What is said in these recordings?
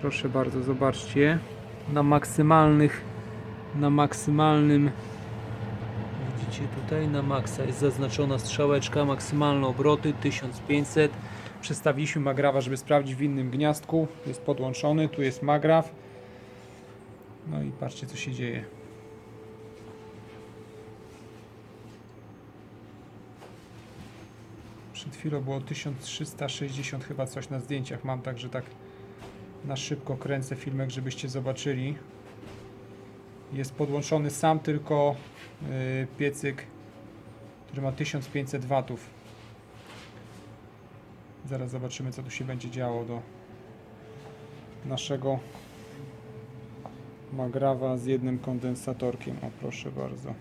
Proszę bardzo, zobaczcie. Na maksymalnych, na maksymalnym, widzicie tutaj, na maksa jest zaznaczona strzałeczka, maksymalne obroty 1500. Przestawiliśmy magrawa, żeby sprawdzić w innym gniazdku. Jest podłączony, tu jest magraw. No i patrzcie co się dzieje. Przed chwilą było 1360 chyba coś na zdjęciach mam, także tak na szybko kręcę filmek, żebyście zobaczyli. Jest podłączony sam tylko yy, piecyk, który ma 1500 watów. Zaraz zobaczymy co tu się będzie działo do naszego magrawa z jednym kondensatorkiem. O proszę bardzo.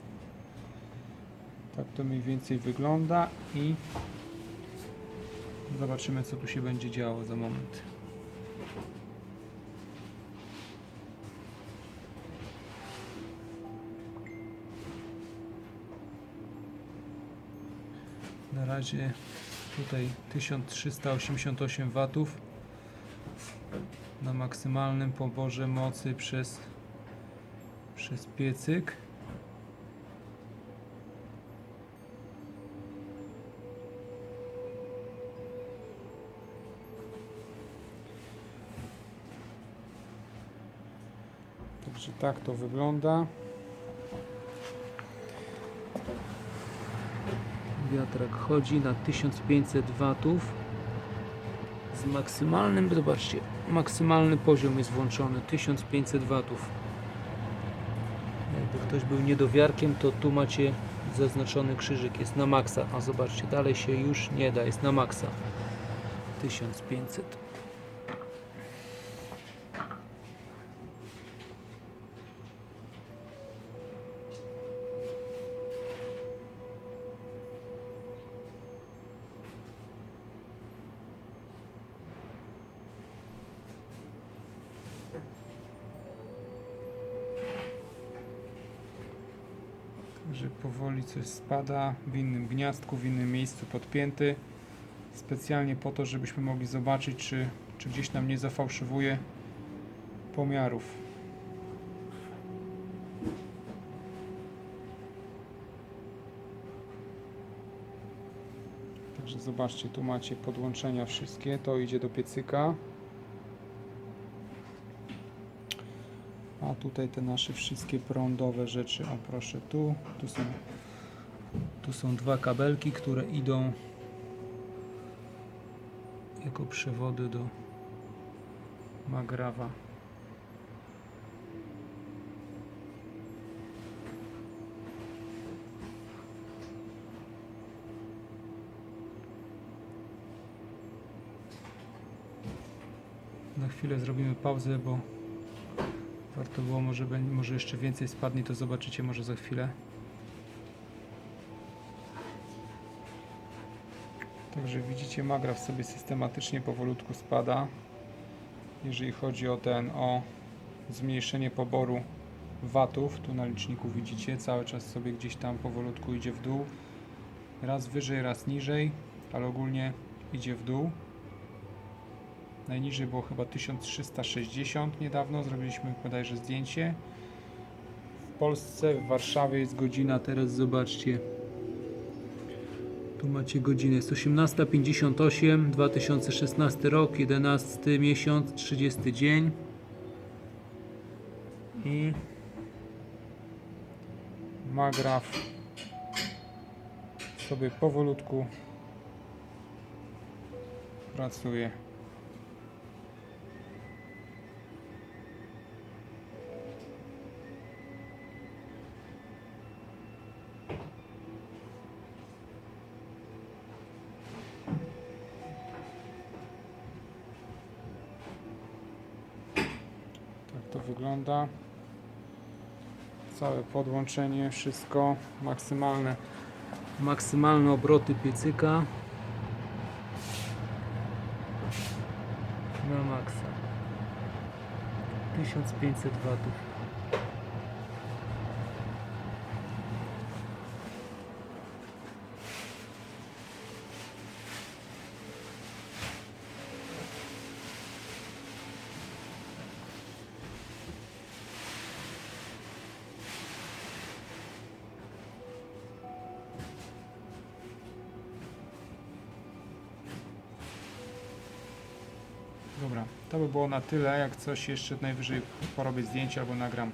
Tak to mniej więcej wygląda i zobaczymy co tu się będzie działo za moment. Na razie tutaj 1388 watów na maksymalnym poborze mocy przez przez piecyk. Także tak to wygląda. Wiatrak chodzi na 1500 watów z maksymalnym, zobaczcie, maksymalny poziom jest włączony 1500 watów. Jakby ktoś był niedowiarkiem, to tu macie zaznaczony krzyżyk, jest na maksa. A zobaczcie, dalej się już nie da, jest na maksa. 1500. Także powoli coś spada w innym gniazdku, w innym miejscu podpięty. Specjalnie po to, żebyśmy mogli zobaczyć, czy, czy gdzieś nam nie zafałszywuje pomiarów. Także zobaczcie, tu macie podłączenia wszystkie. To idzie do piecyka. A tutaj te nasze wszystkie prądowe rzeczy. O proszę tu, tu są, tu są dwa kabelki, które idą jako przewody do magrawa. Na chwilę zrobimy pauzę, bo Warto było, może, może jeszcze więcej spadnie, to zobaczycie może za chwilę. Także widzicie, magraw sobie systematycznie powolutku spada. Jeżeli chodzi o ten, o zmniejszenie poboru watów, tu na liczniku widzicie, cały czas sobie gdzieś tam powolutku idzie w dół. Raz wyżej, raz niżej, ale ogólnie idzie w dół. Najniżej było chyba 1360 niedawno, zrobiliśmy bodajże zdjęcie. W Polsce, w Warszawie jest godzina, teraz zobaczcie. Tu macie godzinę, jest 18.58, 2016 rok, 11 miesiąc, 30 dzień. I magraf sobie powolutku pracuje. To wygląda. Całe podłączenie, wszystko maksymalne, maksymalne obroty piecyka na maksa. 1500 watów. Dobra, to by było na tyle. Jak coś jeszcze najwyżej porobię zdjęcie albo nagram